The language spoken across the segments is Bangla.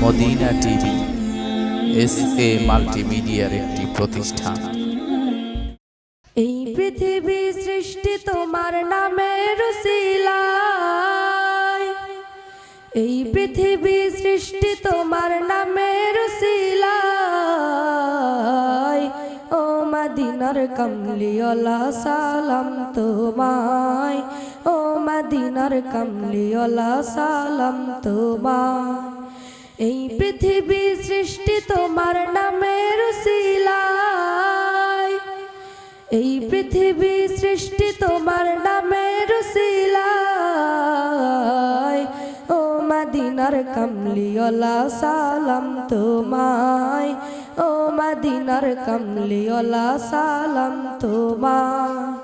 মদিনা টিভি, এস এ মাল্টিমিডিয়ার একটি প্রতিষ্ঠান। এই পৃথিবী সৃষ্টি তোমার নামে রুসিলায়। এই পৃথিবী সৃষ্টি তোমার নামে রুসিলায়। ও মদিনার কমলিওলা সালাম তোমায় ও মদিনার কমলিওলা সালাম তোমায় এই পৃথিবী সৃষ্টি তোমার নামে রুসিলায় এই পৃথিবী সৃষ্টি তোমার নামে রুসিলায় ও মদিনার কমলিওলা সালাম তোমায়। ও মদিনার কমলিওলা সালাম তোমায়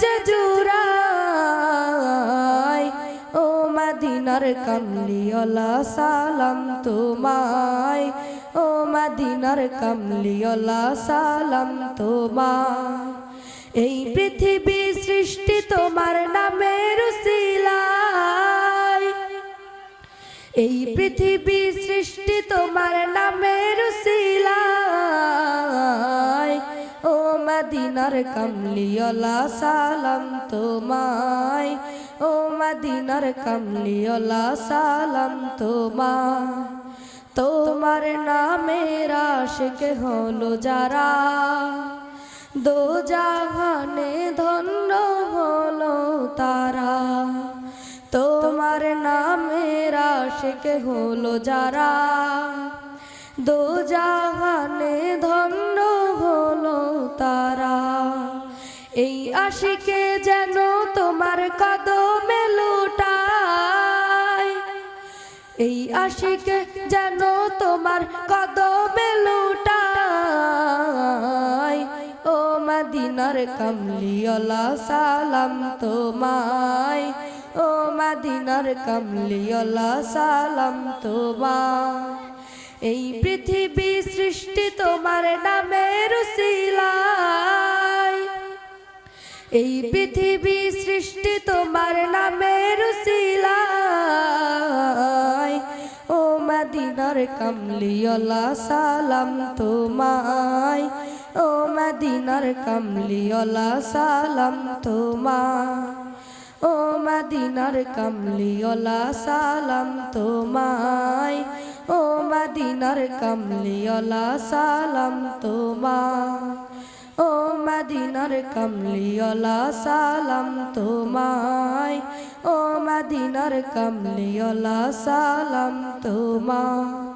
যে জুড়ায় ও মদিনার কমলিওলা সালাম তোমায়। ও মদিনার কমলিওলা সালাম তোমায়। এই পৃথিবী সৃষ্টি তোমার নামে রুসিলায় এই পৃথিবী সৃষ্টি তোমার নামে রুসিলায় ও মদিনার কমলিওলা সালাম তোমায়। ও মদিনার কমলিওলা সালাম তোমায়। তোমার নামের আশিক হলো যারা। দো জাহানে ধন্য হলো তারা। তোমার নামের আশিক হলো যারা। দো জাহানে ধন্য আশিকে যেন তোমার কদমে লুটায় এই আশিকে যেন তোমার কদমে লুটায় ও মদিনার কমলিওলা সালাম তোমায়। ও মদিনার কমলিওলা সালাম তোমায়। এই পৃথিবী সৃষ্টি তোমার নামে রুসিলায় এই পৃথিবী সৃষ্টি তোমার নামে রুসিলায় ও মদিনার কমলিওলা সালাম তোমায়। ও মদিনার কমলিওলা সালাম তোমায়। ও মদিনার কমলিওলা সালাম তোমায়। ও মদিনার কমলিওলা সালাম তোমায়। ও মাদিনার কামলিওলা সালাম তোমায়। ও মাদিনার কামলিওলা সালাম তোমায়।